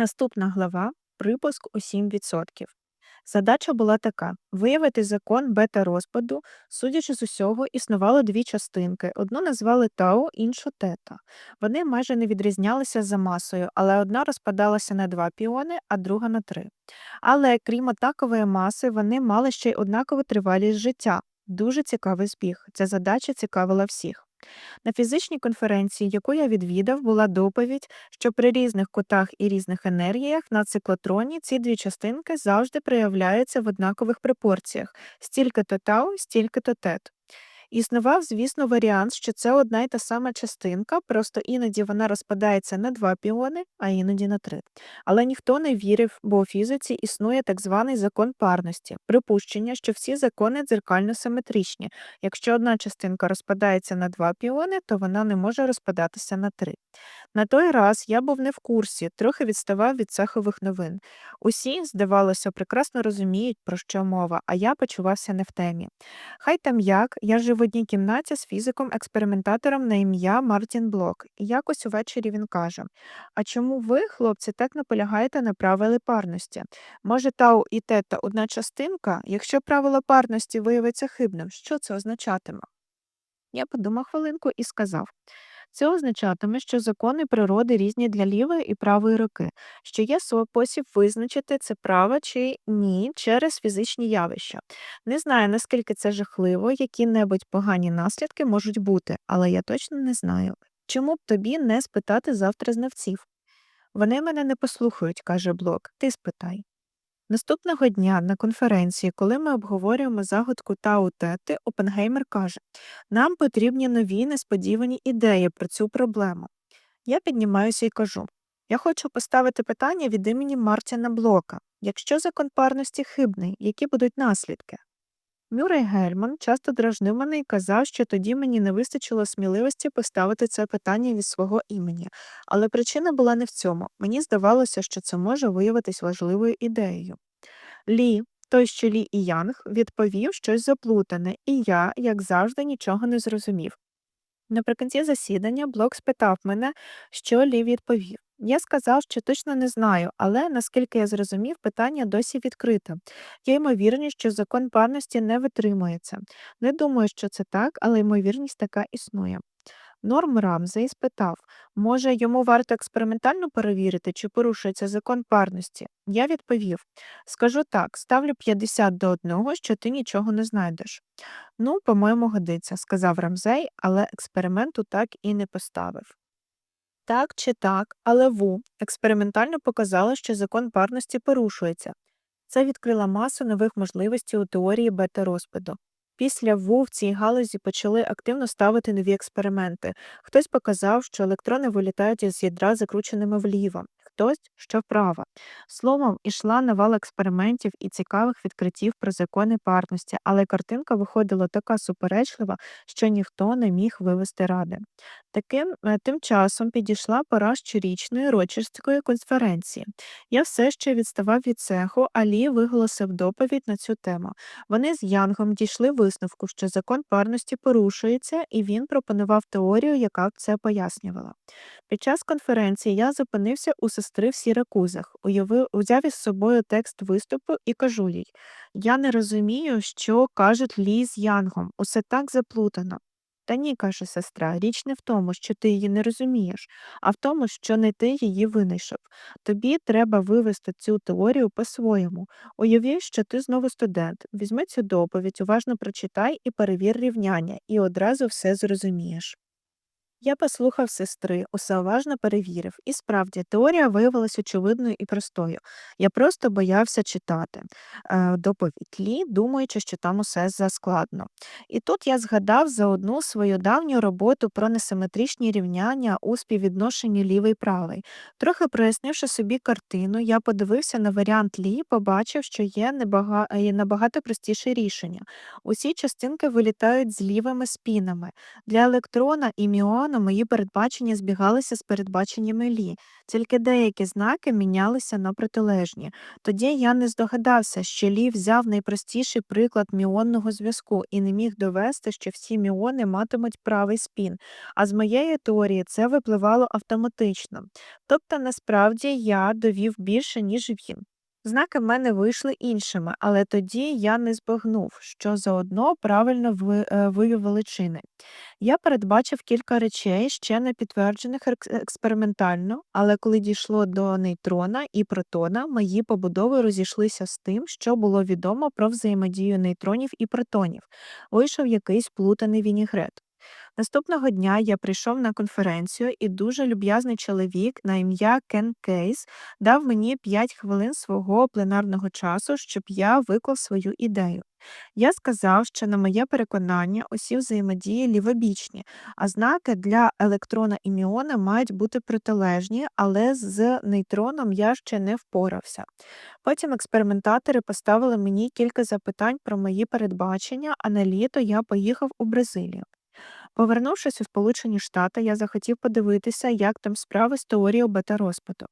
Наступна глава припуск у 7%. Задача була така: виявити закон бета-розпаду. Судячи з усього, існувало дві частинки. Одну назвали Тау, іншу тета. Вони майже не відрізнялися за масою, але одна розпадалася на два піони, а друга на три. Але крім однакової маси, вони мали ще й однакову тривалість життя. Дуже цікавий збіг. Ця задача цікавила всіх. На фізичній конференції, яку я відвідав, була доповідь, що при різних кутах і різних енергіях на циклотроні ці дві частинки завжди проявляються в однакових пропорціях: стільки-то тау, стільки-то тет. Існував, звісно, варіант, що це одна й та сама частинка, просто іноді вона розпадається на два піони, а іноді на три. Але ніхто не вірив, бо у фізиці існує так званий закон парності, припущення, що всі закони дзеркально симетричні. Якщо одна частинка розпадається на два піони, то вона не може розпадатися на три. На той раз я був не в курсі, трохи відставав від цехових новин. Усі, здавалося, прекрасно розуміють, про що мова, а я почувався не в темі. Хай там як, я жив в одній кімнаті з фізиком-експериментатором на ім'я Мартін Блок, і якось увечері він каже: А чому ви, хлопці, так наполягаєте на правилі парності? Може, тау і тета одна частинка? Якщо правило парності виявиться хибним, що це означатиме? Я подумав хвилинку і сказав. Це означатиме, що закони природи різні для лівої і правої руки, що є спосіб визначити це право чи ні через фізичні явища. Не знаю, наскільки це жахливо, які-небудь погані наслідки можуть бути, але я точно не знаю. Чому б тобі не спитати завтра знавців? Вони мене не послухають, каже Блок. Ти спитай. Наступного дня на конференції, коли ми обговорюємо загадку Тау Тети, Опенгеймер каже: нам потрібні нові несподівані ідеї про цю проблему. Я піднімаюся і кажу: я хочу поставити питання від імені Мартіна Блока. Якщо закон парності хибний, які будуть наслідки? Мюррей Гельман часто дражнив мене і казав, що тоді мені не вистачило сміливості поставити це питання від свого імені, але причина була не в цьому. Мені здавалося, що це може виявитись важливою ідеєю. Лі, той, що Лі і Янг, відповів щось заплутане, і я, як завжди, нічого не зрозумів. Наприкінці засідання Блок спитав мене, що Лі відповів. Я сказав, що точно не знаю, але наскільки я зрозумів, питання досі відкрите. Є ймовірність, що закон парності не витримується. Не думаю, що це так, але ймовірність така існує. Норм Рамзей спитав, може, йому варто експериментально перевірити, чи порушується закон парності. Я відповів: скажу так, ставлю 50 до одного, що ти нічого не знайдеш. Ну, по-моєму, годиться, сказав Рамзей, але експерименту так і не поставив. Так чи так, але Ву експериментально показала, що закон парності порушується. Це відкрило масу нових можливостей у теорії бета-розпаду. Після ВУ в цій галузі почали активно ставити нові експерименти. Хтось показав, що електрони вилітають із ядра закрученими вліво, хтось що вправо. Словом, ішла навала експериментів і цікавих відкриттів про закони парності, але картинка виходила така суперечлива, що ніхто не міг вивести ради. Таким е, тим часом підійшла пора щорічної Рочерської конференції. Я все ще відставав від цеху, а Лі виголосив доповідь на цю тему. Вони з Янгом дійшли висновку, що закон парності порушується, і він пропонував теорію, яка б це пояснювала. Під час конференції я зупинився у сестри в Сіракузах, узяв із собою текст виступу і кажу їй: Я не розумію, що кажуть Лі з Янгом, усе так заплутано. Та ні, каже сестра, річ не в тому, що ти її не розумієш, а в тому, що не ти її винайшов. Тобі треба вивести цю теорію по-своєму. Уяви, що ти знову студент. Візьми цю доповідь, уважно прочитай і перевір рівняння, і одразу все зрозумієш. Я послухав сестри, усе уважно перевірив, і справді теорія виявилась очевидною і простою. Я просто боявся читати е, доповідь Лі, думаючи, що там усе заскладно. І тут я згадав за одну свою давню роботу про несиметричні рівняння у співвідношенні лівий правий. Трохи прояснивши собі картину, я подивився на варіант Лі, побачив, що є небага... є набагато простіше рішення. Усі частинки вилітають з лівими спінами. Для електрона і міона нейтрона мої передбачення збігалися з передбаченнями Лі, тільки деякі знаки мінялися на протилежні. Тоді я не здогадався, що Лі взяв найпростіший приклад міонного зв'язку і не міг довести, що всі міони матимуть правий спін. А з моєї теорії це випливало автоматично. Тобто, насправді я довів більше, ніж він. Знаки в мене вийшли іншими, але тоді я не збагнув, що заодно правильно ви- е, вивів величини. Я передбачив кілька речей, ще не підтверджених екс- експериментально, але коли дійшло до нейтрона і протона, мої побудови розійшлися з тим, що було відомо про взаємодію нейтронів і протонів. Вийшов якийсь плутаний вінігрет. Наступного дня я прийшов на конференцію, і дуже люб'язний чоловік на ім'я Кен Кейс дав мені 5 хвилин свого пленарного часу, щоб я виклав свою ідею. Я сказав, що на моє переконання усі взаємодії лівобічні, а знаки для електрона і міона мають бути протилежні, але з нейтроном я ще не впорався. Потім експериментатори поставили мені кілька запитань про мої передбачення, а на літо я поїхав у Бразилію. Повернувшись у Сполучені Штати, я захотів подивитися, як там справи з теорією бета-розпаду.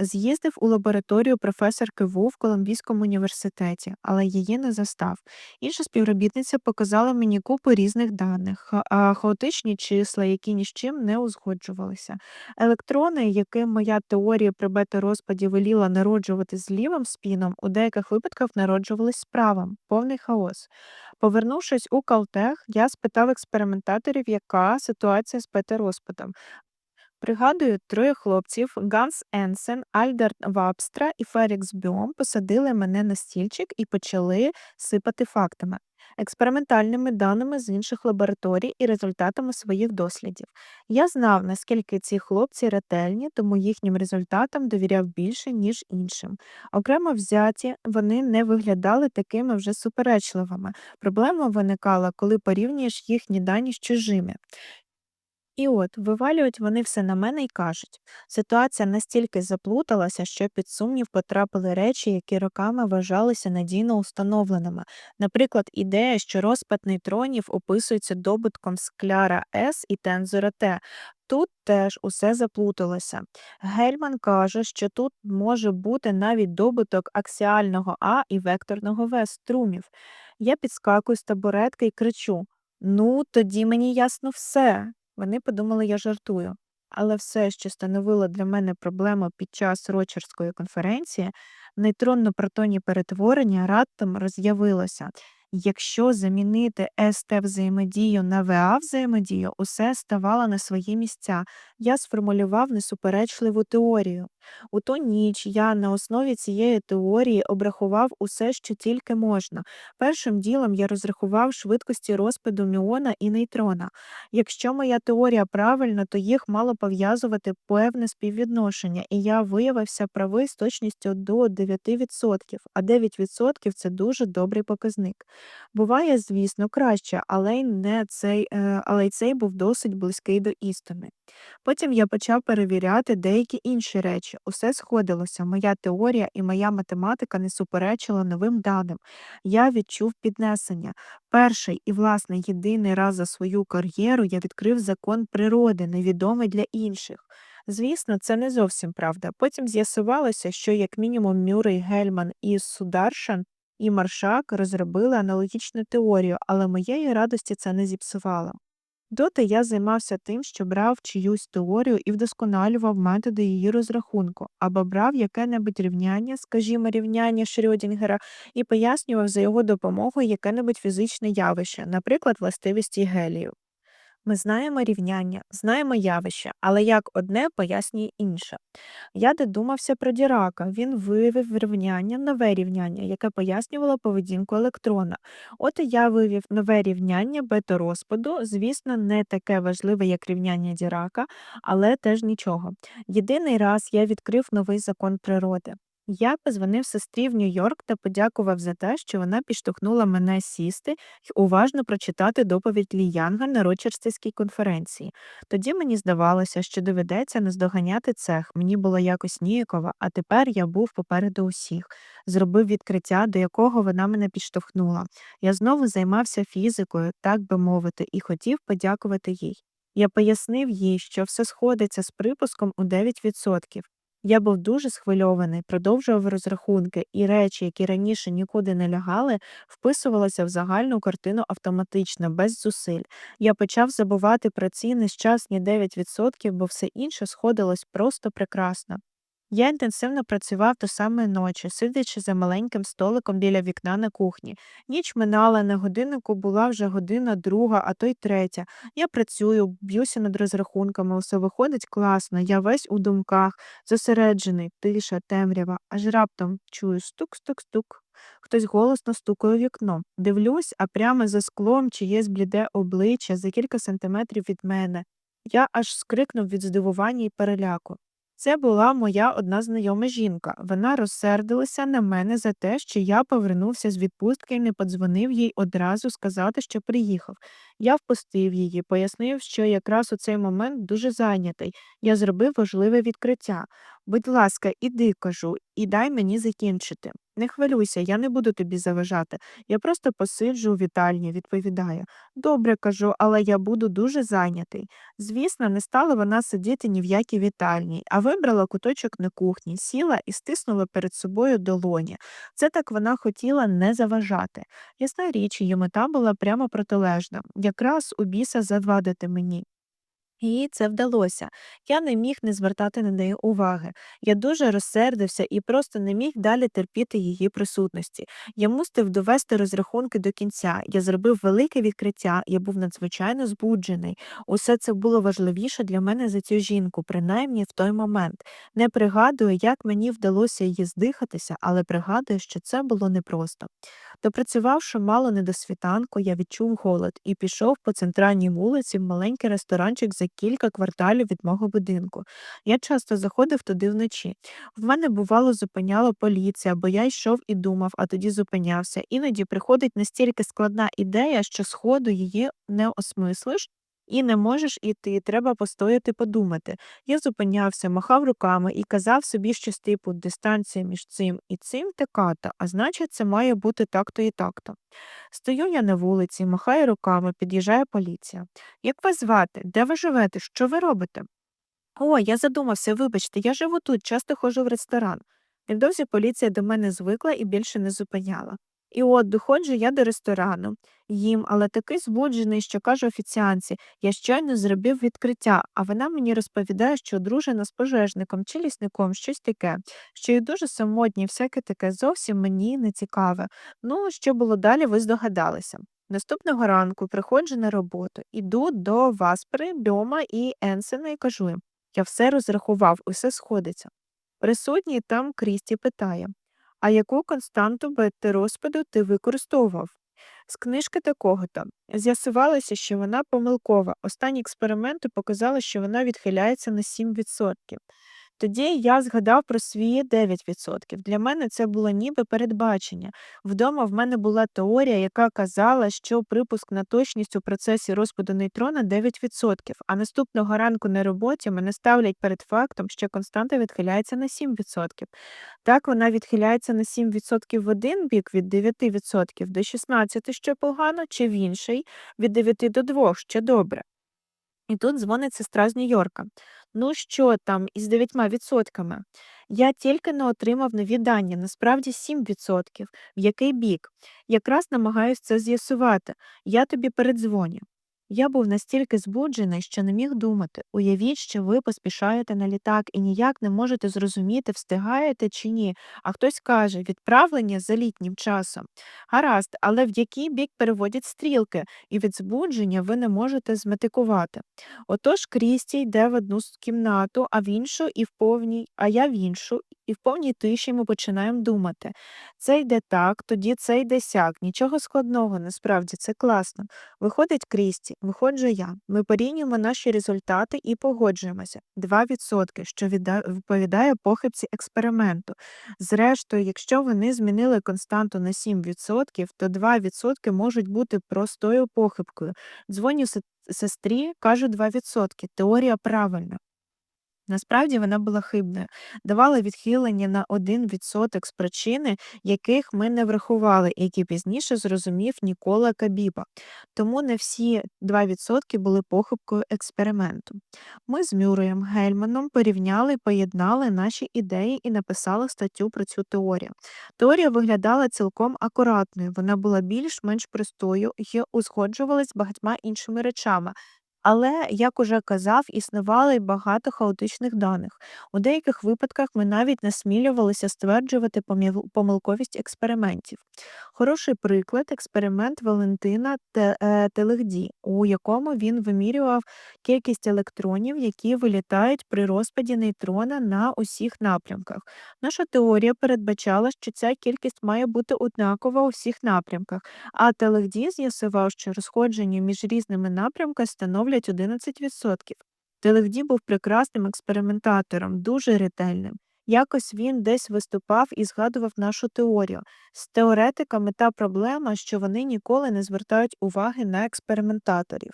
З'їздив у лабораторію професорки Ву в Колумбійському університеті, але її не застав. Інша співробітниця показала мені купу різних даних, а хаотичні числа, які ні з чим не узгоджувалися. Електрони, яким моя теорія при бета-розпаді веліла народжувати з лівим спіном, у деяких випадках народжувались з правим, повний хаос. Повернувшись у Калтех, я спитав експериментаторів, яка ситуація з бета-розпадом. Пригадую, троє хлопців Ганс Енсен, Альдер Вабстра і Ферікс Бьом посадили мене на стільчик і почали сипати фактами, експериментальними даними з інших лабораторій і результатами своїх дослідів. Я знав, наскільки ці хлопці ретельні, тому їхнім результатам довіряв більше, ніж іншим. Окремо взяті, вони не виглядали такими вже суперечливими. Проблема виникала, коли порівнюєш їхні дані з чужими. І от вивалюють вони все на мене і кажуть, ситуація настільки заплуталася, що під сумнів потрапили речі, які роками вважалися надійно установленими. Наприклад, ідея, що розпад нейтронів описується добутком скляра С і тензора Т. Тут теж усе заплуталося. Гельман каже, що тут може бути навіть добуток аксіального А і векторного В струмів. Я підскакую з табуретки і кричу: Ну, тоді мені ясно все. Вони подумали, я жартую. Але все, що становило для мене проблему під час Рочерської конференції, нейтронно-протонні перетворення раптом роз'явилося. Якщо замінити СТ взаємодію на ВА взаємодію, усе ставало на свої місця. Я сформулював несуперечливу теорію. У ту ніч я на основі цієї теорії обрахував усе, що тільки можна. Першим ділом я розрахував швидкості розпаду міона і нейтрона. Якщо моя теорія правильна, то їх мало пов'язувати певне співвідношення, і я виявився правий з точністю до 9%, а 9% це дуже добрий показник. Буває, звісно, краще, але й не цей, е, але й цей був досить близький до істини. Потім я почав перевіряти деякі інші речі. Усе сходилося. Моя теорія і моя математика не суперечила новим даним. Я відчув піднесення. Перший і, власне, єдиний раз за свою кар'єру я відкрив закон природи, невідомий для інших. Звісно, це не зовсім правда. Потім з'ясувалося, що як мінімум Мюррей, Гельман і Сударшан і Маршак розробили аналогічну теорію, але моєї радості це не зіпсувало. Доти я займався тим, що брав чиюсь теорію і вдосконалював методи її розрахунку, або брав яке-небудь рівняння, скажімо, рівняння Шрёдінгера, і пояснював за його допомогою яке-небудь фізичне явище, наприклад, властивості гелію. Ми знаємо рівняння, знаємо явище, але як одне пояснює інше. Я додумався про Дірака. Він вивів рівняння, нове рівняння, яке пояснювало поведінку електрона. От і я вивів нове рівняння бета-розпаду, звісно, не таке важливе, як рівняння Дірака, але теж нічого. Єдиний раз я відкрив новий закон природи. Я позвонив сестрі в Нью-Йорк та подякував за те, що вона підштовхнула мене сісти й уважно прочитати доповідь Лі Янга на Рочерстській конференції. Тоді мені здавалося, що доведеться наздоганяти цех. Мені було якось ніяково, а тепер я був попереду усіх. Зробив відкриття, до якого вона мене підштовхнула. Я знову займався фізикою, так би мовити, і хотів подякувати їй. Я пояснив їй, що все сходиться з припуском у 9%. Я був дуже схвильований, продовжував розрахунки, і речі, які раніше нікуди не лягали, вписувалися в загальну картину автоматично, без зусиль. Я почав забувати про ці нещасні 9%, бо все інше сходилось просто прекрасно. Я інтенсивно працював до самої ночі, сидячи за маленьким столиком біля вікна на кухні. Ніч минала, на годиннику була вже година друга, а то й третя. Я працюю, б'юся над розрахунками, усе виходить класно, я весь у думках, зосереджений, тиша, темрява, аж раптом чую стук-стук-стук. Хтось голосно стукає у вікно. Дивлюсь, а прямо за склом чиєсь бліде обличчя за кілька сантиметрів від мене. Я аж скрикнув від здивування і переляку. Це була моя одна знайома жінка. Вона розсердилася на мене за те, що я повернувся з відпустки і не подзвонив їй одразу сказати, що приїхав. Я впустив її, пояснив, що якраз у цей момент дуже зайнятий. Я зробив важливе відкриття. Будь ласка, іди, кажу, і дай мені закінчити. Не хвилюйся, я не буду тобі заважати. Я просто посиджу у вітальні, відповідаю. Добре, кажу, але я буду дуже зайнятий. Звісно, не стала вона сидіти ні в якій вітальні, а вибрала куточок на кухні, сіла і стиснула перед собою долоні. Це так вона хотіла не заважати. Ясна річ, її мета була прямо протилежна, якраз у біса завадити мені. Їй це вдалося. Я не міг не звертати на неї уваги. Я дуже розсердився і просто не міг далі терпіти її присутності. Я мусив довести розрахунки до кінця. Я зробив велике відкриття, я був надзвичайно збуджений. Усе це було важливіше для мене за цю жінку, принаймні в той момент. Не пригадую, як мені вдалося її здихатися, але пригадую, що це було непросто. Допрацювавши мало не до світанку, я відчув голод і пішов по центральній вулиці в маленький ресторанчик за кілька кварталів від мого будинку. Я часто заходив туди вночі. В мене, бувало, зупиняла поліція, бо я йшов і думав, а тоді зупинявся. Іноді приходить настільки складна ідея, що сходу її не осмислиш. І не можеш іти, треба постояти подумати. Я зупинявся, махав руками і казав собі щось типу дистанція між цим і цим така-то, а значить, це має бути так-то і так-то. Стою я на вулиці, махаю руками, під'їжджає поліція. Як вас звати? Де ви живете? Що ви робите? О, я задумався, вибачте, я живу тут, часто ходжу в ресторан. Невдовзі поліція до мене звикла і більше не зупиняла. І от доходжу я до ресторану, їм, але такий збуджений, що каже офіціанці, я щойно зробив відкриття, а вона мені розповідає, що одружена з пожежником чи лісником, щось таке, що й дуже самотні, всяке таке зовсім мені не цікаве. Ну, що було далі, ви здогадалися. Наступного ранку приходжу на роботу, іду до Васпери, Бьома і Енсена і кажу їм, я все розрахував, усе сходиться. Присутній там Крісті питає а яку константу бета-розпаду ти використовував? З книжки такого-то. З'ясувалося, що вона помилкова. Останні експерименти показали, що вона відхиляється на 7%. Тоді я згадав про свої 9%. Для мене це було ніби передбачення. Вдома в мене була теорія, яка казала, що припуск на точність у процесі розпаду нейтрона 9%, а наступного ранку на роботі мене ставлять перед фактом, що константа відхиляється на 7%. Так вона відхиляється на 7% в один бік від 9% до 16%, що погано, чи в інший від 9 до 2, що добре. І тут дзвонить сестра з Нью-Йорка. Ну що там із 9%? Я тільки не отримав нові дані, насправді 7%. В який бік? Якраз намагаюся це з'ясувати. Я тобі передзвоню. Я був настільки збуджений, що не міг думати. Уявіть, що ви поспішаєте на літак і ніяк не можете зрозуміти, встигаєте чи ні. А хтось каже відправлення за літнім часом. Гаразд, але в який бік переводять стрілки, і від збудження ви не можете зметикувати. Отож Крісті йде в одну кімнату, а в іншу і в повній, а я в іншу, і в повній тиші ми починаємо думати. Це йде так, тоді це йде сяк. Нічого складного, насправді це класно. Виходить Крісті. Виходжу я. Ми порівнюємо наші результати і погоджуємося. 2%, що відповідає похибці експерименту. Зрештою, якщо вони змінили константу на 7%, то 2% можуть бути простою похибкою. Дзвоню сестрі, кажу 2%. Теорія правильна. Насправді вона була хибною, давала відхилення на 1% з причини, яких ми не врахували, які пізніше зрозумів Нікола Кабіба. Тому не всі 2% були похибкою експерименту. Ми з Мюрреєм Гельманом порівняли поєднали наші ідеї і написали статтю про цю теорію. Теорія виглядала цілком акуратною, вона була більш-менш простою і узгоджувалась багатьма іншими речами. Але, як уже казав, існувало й багато хаотичних даних. У деяких випадках ми навіть насмілювалися стверджувати помилковість експериментів. Хороший приклад експеримент Валентина е, Телегді, у якому він вимірював кількість електронів, які вилітають при розпаді нейтрона на усіх напрямках. Наша теорія передбачала, що ця кількість має бути однакова у всіх напрямках, а Телегді з'ясував, що розходження між різними напрямками становлять 11%. Телегді був прекрасним експериментатором, дуже ретельним. Якось він десь виступав і згадував нашу теорію. З теоретиками та проблема, що вони ніколи не звертають уваги на експериментаторів.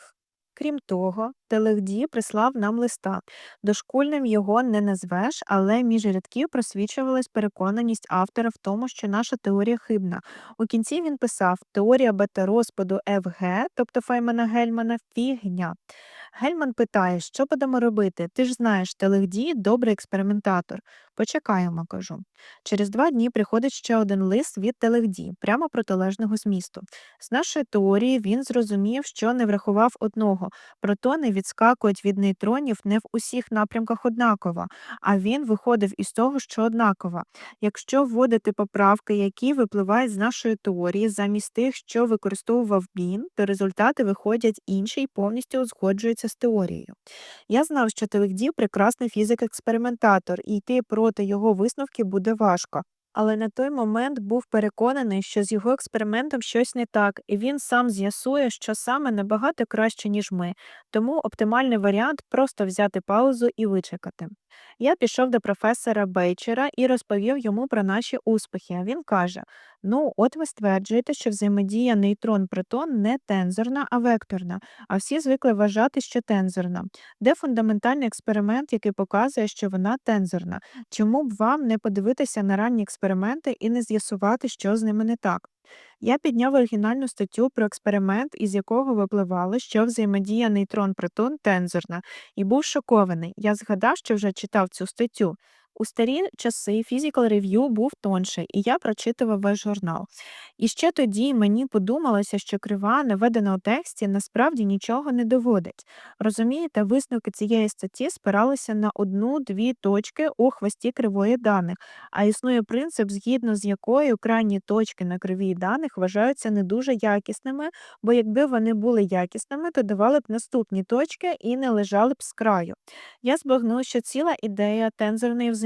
Крім того, Телегді прислав нам листа. Дошкульним його не назвеш, але між рядків просвічувалась переконаність автора в тому, що наша теорія хибна. У кінці він писав: теорія бета-розпаду ФГ, тобто Феймана Гельмана, фігня. Гельман питає, що будемо робити? Ти ж знаєш, Телегді добрий експериментатор. Почекаємо, кажу. Через два дні приходить ще один лист від Телегді, прямо протилежного змісту. З нашої теорії він зрозумів, що не врахував одного. Протони відскакують від нейтронів не в усіх напрямках однаково, а він виходив із того, що однаково. Якщо вводити поправки, які випливають з нашої теорії, замість тих, що використовував він, то результати виходять інші і повністю узгоджуються з теорією. Я знав, що Телегді прекрасний фізик-експериментатор, і йти проти його висновки буде важко. Але на той момент був переконаний, що з його експериментом щось не так, і він сам з'ясує, що саме набагато краще, ніж ми. Тому оптимальний варіант просто взяти паузу і вичекати. Я пішов до професора Бейчера і розповів йому про наші успіхи. Він каже: Ну, от ви стверджуєте, що взаємодія нейтрон-протон не тензорна, а векторна, а всі звикли вважати, що тензорна. Де фундаментальний експеримент, який показує, що вона тензорна? Чому б вам не подивитися на ранні експерименти і не з'ясувати, що з ними не так? Я підняв оригінальну статтю про експеримент, із якого випливало, що взаємодія нейтрон-протон тензорна, і був шокований. Я згадав, що вже читав цю статтю. У старі часи Physical Review був тонше, і я прочитував весь журнал. І ще тоді мені подумалося, що крива, наведена у тексті, насправді нічого не доводить. Розумієте, висновки цієї статті спиралися на одну-дві точки у хвості кривої даних, а існує принцип, згідно з якою крайні точки на кривій даних вважаються не дуже якісними, бо якби вони були якісними, то давали б наступні точки і не лежали б з краю. Я збагнув, що ціла ідея тензорної взаємодії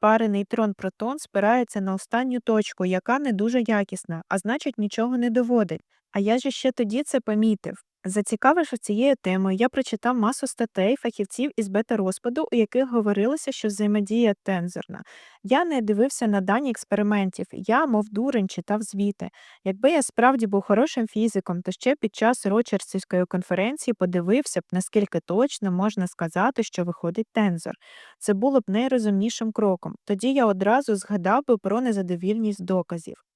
пари нейтрон-протон спирається на останню точку, яка не дуже якісна, а значить нічого не доводить. А я ж ще тоді це помітив. Зацікавившись цією темою, я прочитав масу статей фахівців із бета-розпаду, у яких говорилося, що взаємодія тензорна. Я не дивився на дані експериментів, я, мов дурень, читав звіти. Якби я справді був хорошим фізиком, то ще під час Рочерсівської конференції подивився б, наскільки точно можна сказати, що виходить тензор. Це було б найрозумнішим кроком. Тоді я одразу згадав би про незадовільність доказів.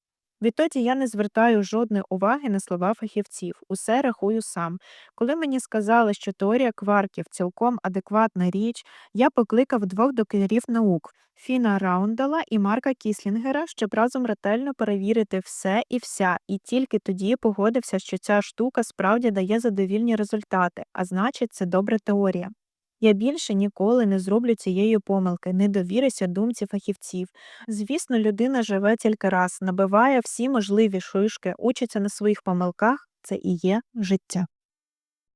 Відтоді я не звертаю жодної уваги на слова фахівців, усе рахую сам. Коли мені сказали, що теорія кварків цілком адекватна річ, я покликав двох докторів наук Фіна Раундала і Марка Кіслінгера, щоб разом ретельно перевірити все і вся, і тільки тоді погодився, що ця штука справді дає задовільні результати, а значить, це добра теорія. Я більше ніколи не зроблю цієї помилки, не довіряся думці фахівців. Звісно, людина живе тільки раз, набиває всі можливі шишки, учиться на своїх помилках це і є життя.